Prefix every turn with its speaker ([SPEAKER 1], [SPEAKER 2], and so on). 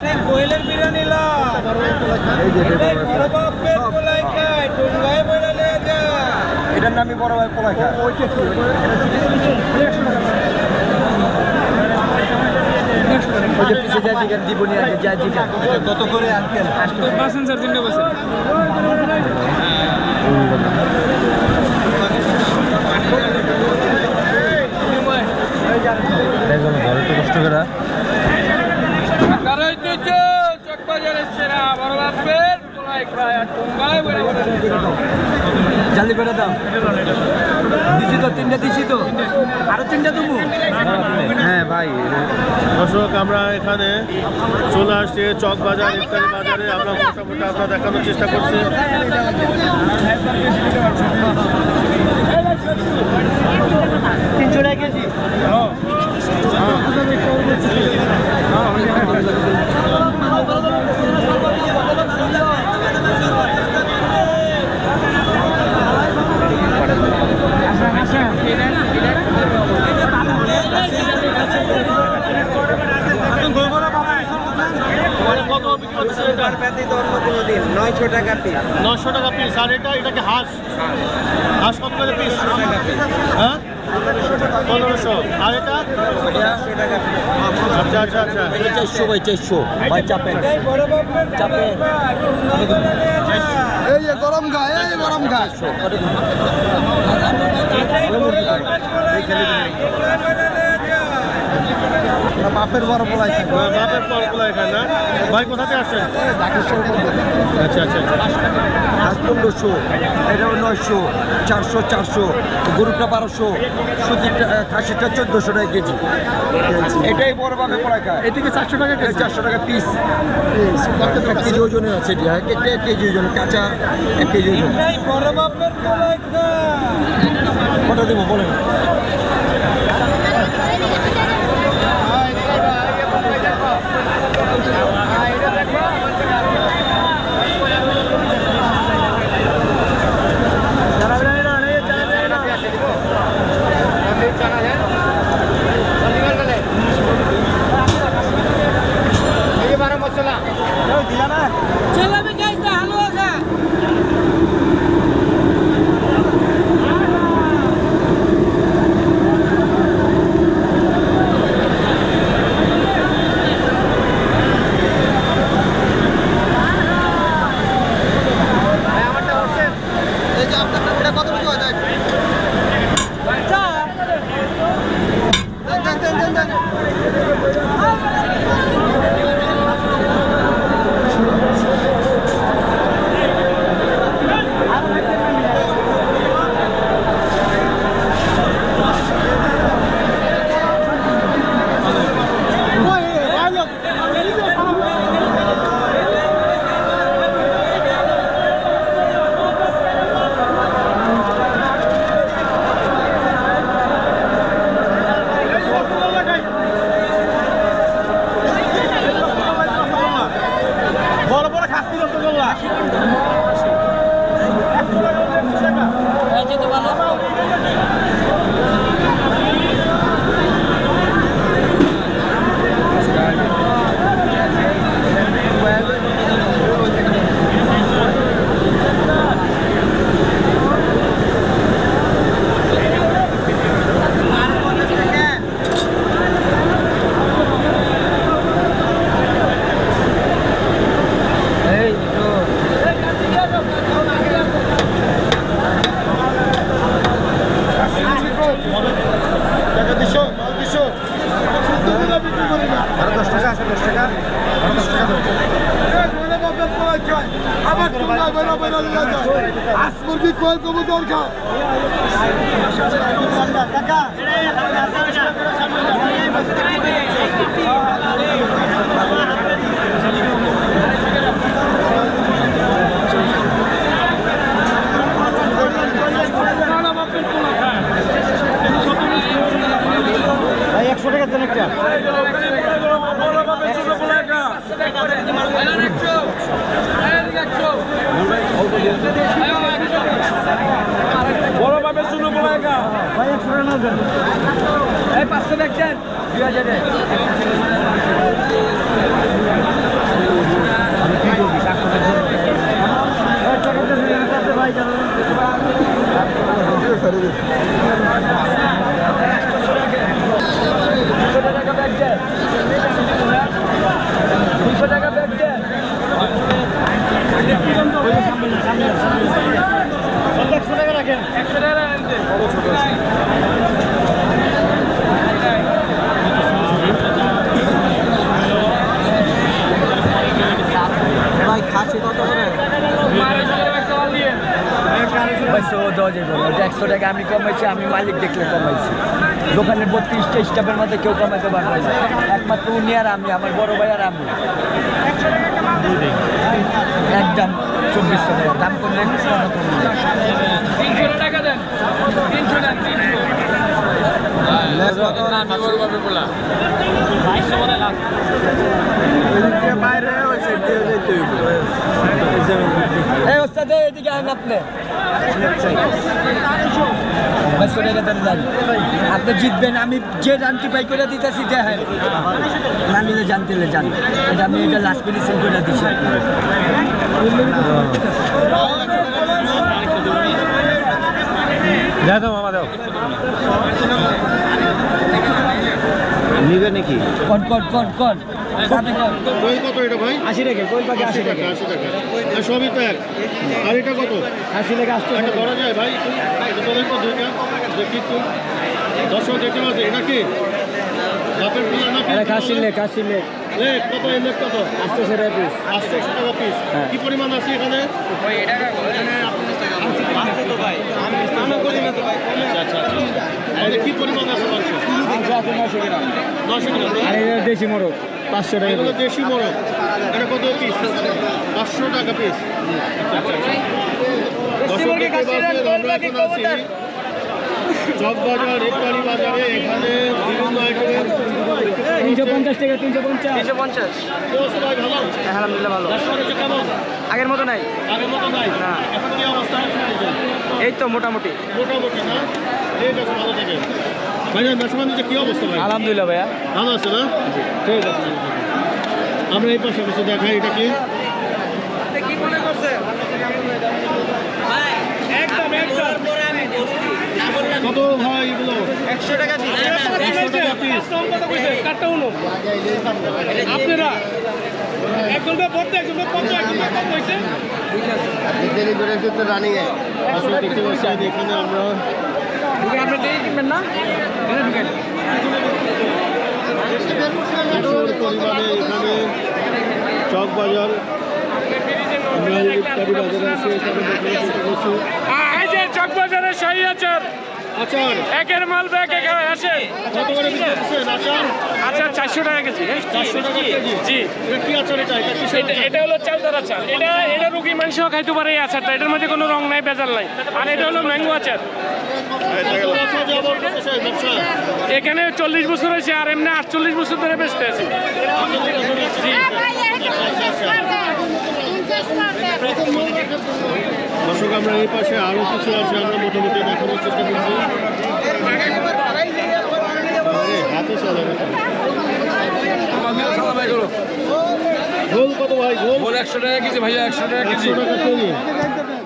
[SPEAKER 1] কোয়েলের বিরিয়ানি লা
[SPEAKER 2] এই যে এটা বড়
[SPEAKER 1] বাপের খায় টুঙ্গায় নিয়ে যা
[SPEAKER 2] এটার নামই বড় ভাই পোলা খা ওই যে পিছে যা জিগান দিব নি আগে যা জিগান। কত করে আঙ্কেল
[SPEAKER 3] পার্সেন্ট স্যার তিনটে পার্সেন্ট
[SPEAKER 2] ঘরে তো কষ্ট করে জালি করে দাও। দিছি তো, তিনটা দিছি তো। আরও তিনটা দেবো? হ্যাঁ ভাই।
[SPEAKER 4] দর্শক, আমরা এখানে চলে আসছি চক বাজার ইফতারি বাজারে। আমরা মোটামুটি আমরা দেখানোর চেষ্টা করছি
[SPEAKER 2] তিনশো টাকা কেজি
[SPEAKER 4] মানে কত বিক্রি হচ্ছে এটা
[SPEAKER 1] ব্যতীত অন্য কোনো দিন নয়শো টাকা পিস
[SPEAKER 4] নশো টাকা পিস আর এটা এটাকে হাঁস। হাঁস কত করে পিস হ্যাঁ? পনেরোশো। আর এটা? আচ্ছা আচ্ছা আচ্ছা।
[SPEAKER 2] চারশো ভাই চারশো। ভাই চাপেন।
[SPEAKER 1] এই
[SPEAKER 2] গরম খা এই গরম খা বাপের বড় পোলাই খাই
[SPEAKER 4] হ্যাঁ, বাপের পর পোলাই খায় না? ভাই কোথাতে আসছেন আচ্ছা আচ্ছা
[SPEAKER 2] আজ পনেরোশো এটা নয়শো চারশো চারশো গরুটা বারোশো সুতিরটা খাসিটা চোদ্দোশো টাকা কেজি। এটাই বড় ভাবে পড়া খায়। এটিকে চারশো টাকা কেজি? চারশো টাকা পিস এক কেজি ওজনের আছে এটি হ্যাঁ কেজি ওজন কাঁচা এক কেজি ওজন।
[SPEAKER 1] বড় খায়।
[SPEAKER 2] কটা দেবো বলেন।
[SPEAKER 4] কল কবুতর
[SPEAKER 2] একশো টাকা দেন একটা। দেওয়া যাবে না ওটা একশো টাকা আমি কমাইছি আমি মালিক দেখলে কমাইছি দোকানের বত্রিশটা স্টাফের মধ্যে কেউ কমাইতে পারবে না একমাত্র উনি আর আমি আমার বড় ভাই আর আমি একদম চব্বিশশো টাকা দাম করলে
[SPEAKER 5] তিনশো টাকা দেন তিনশো দেন
[SPEAKER 1] বাইরে হয়েছে
[SPEAKER 2] এই ওস্তাদ এদিকে আন আপনি। আপনি জিতবেন আমি যে রানটি পাই করে দিতেছি দেখেন না নিলে জানতে যান এটা আমি এটা লাস্ট ফিনিশিং করে দিচ্ছি
[SPEAKER 4] দাও মামা দাও নিবে নাকি?
[SPEAKER 2] কোন কোন কোন কোন
[SPEAKER 4] কত এটা ভাই?
[SPEAKER 2] আশি টাকা কোন পাখি আশি টাকা?
[SPEAKER 4] আশি টাকা। আর সবই তো এক। আর এটা কত?
[SPEAKER 2] আশি টাকা আসতে
[SPEAKER 4] একটা করা যায় ভাই বলেন তো দুইটা। দেখি তো দর্শক দেখতে পাচ্ছি এটা কি? বাপের পিলা কত এই লেখ কত?
[SPEAKER 2] আটশো টাকা পিস
[SPEAKER 4] আটশো টাকা পিস কি পরিমাণ আছে এখানে? আচ্ছা আচ্ছা। কি পরিমাণ আছে মাংস নশো গ্রাম।
[SPEAKER 2] আর এটা দেশি মোরগ। পাঁচশো টাকা
[SPEAKER 4] এগুলো দেশি মোরগ। এটা কত পিস পাঁচশো টাকা পিস চকবাজার বাজারে এখানে বিভিন্ন আইটেমের
[SPEAKER 2] তিনশো পঞ্চাশ টাকা তিনশো পঞ্চাশ।
[SPEAKER 5] তিনশো পঞ্চাশ। আলহামদুলিল্লাহ ভালো। আগের মতো নাই?
[SPEAKER 4] আগের মতো নাই।
[SPEAKER 5] না।
[SPEAKER 4] এখন কি অবস্থা?
[SPEAKER 5] এই তো মোটামুটি।
[SPEAKER 4] মোটামুটি না? ঠিক আছে ভালো থাকে ভাইজান ব্যবসা বাণিজ্য কি অবস্থা ভাই
[SPEAKER 5] আলহামদুলিল্লাহ ভাইয়া।
[SPEAKER 4] ভালো আছে না ঠিক আছে আমরা এই পাশে বসে দেখাই এটা কি?
[SPEAKER 5] কি করছে একদম একদম।
[SPEAKER 4] কত ভাই এগুলো?
[SPEAKER 5] একশো টাকা আপনারা? এক ঘণ্টা পড়তে এক ঘণ্টা পড়তে এক ঘণ্টা কম হয়েছে।
[SPEAKER 4] আসলে দেখতে পাচ্ছেন এখানে আমরা
[SPEAKER 5] আচার
[SPEAKER 4] আচার
[SPEAKER 5] একের মাল ব্যাগ এখানে
[SPEAKER 4] আচার
[SPEAKER 5] টাকা কেজি
[SPEAKER 4] এটা এটা
[SPEAKER 5] হলো এটা এটা রুগী মাংস খাইতে পারে এই আচারটা এটার মধ্যে কোনো রং নাই বেজাল নাই আর এটা হলো ম্যাঙ্গো আচার এখানে চল্লিশ বছর হয়েছে আর এমনি আটচল্লিশ বছর ধরে বেচতে আছি।
[SPEAKER 4] দর্শক আমরা এই পাশে আরও কিছু আছে আমরা মোটামুটি দেখানোর চেষ্টা করছি। হাতে। কত ভাই গোল?
[SPEAKER 5] একশো টাকা কেজি ভাইয়া একশো টাকা
[SPEAKER 4] একশো টাকা কেজি।